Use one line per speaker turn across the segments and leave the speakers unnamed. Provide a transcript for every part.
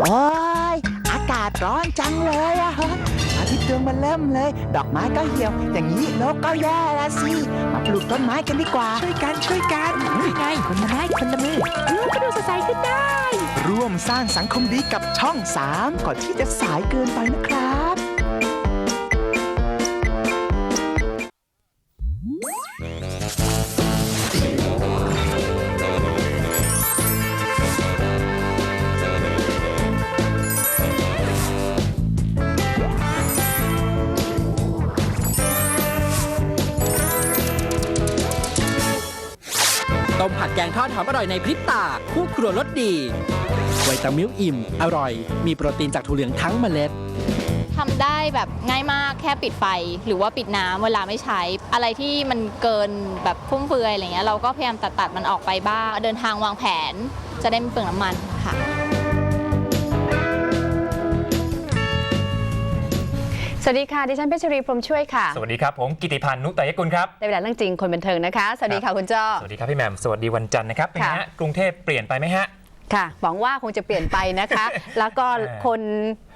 โอ้ยอากาศร้อนจังเลยอะฮะอาทิตย์ดวงมันเริ่มเลย ดอกไม้ก็เหี่ยว อย่างนี้โลกก็แย่ละสิ มาปลูกต้นไม้กันดีกว่า ช่วยกันช่วยกันไงคนละไม้คนละมือโลกก็ดูสดใสขึ้นได้ ร่วมสร้างสังคมดีกับช่อง 3 ก่อนที่จะสายเกินไปนะครับ
ต้มผัดแกงทอดหอมอร่อยในพริบตา คู่ครัวรสดีไวตามิลอิ่ม อร่อย มีโปรตีนจากถั่วเหลืองทั้งเมล็ด
ทำได้แบบง่ายมากแค่ปิดไฟ หรือว่าปิดน้ำเวลาไม่ใช้ อะไรที่มันเกินแบบฟุ่มเฟือยอะไรเงี้ยเราก็พยายามตัดตัดมันออกไปบ้าง เดินทางวางแผนจะได้ไม่เปลืองน้ำมันค่ะ
วัสดีค่ะดิฉันเพชรีพรหมช่วยค่ะ
สวัสดีครับ ผมกิติพันธ์นุตยกุลครับ
ได้เวลาเรื่องจริงคนบันเทิงนะคะ สวัสดีค่ะคุณจ้อ
สวัสดีครับพี่แหม่มสวัสดีวันจันทร์นะครับเป็นไง
ค่ะ
ฮะกรุงเทพเปลี่ยนไปไหมฮะ
ค่ะหวังว่าคงจะเปลี่ยนไปนะคะ แล้วก็
อ่า
คน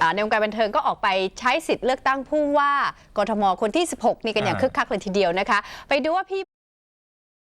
อ่าในวงการบันเทิงก็ออกไปใช้สิทธิ์เลือกตั้งผู้ว่ากทมคนที่ 16 นี่กันอย่าง
อ่า
คึกคักเลยทีเดียวนะคะ ไปดูว่าพี่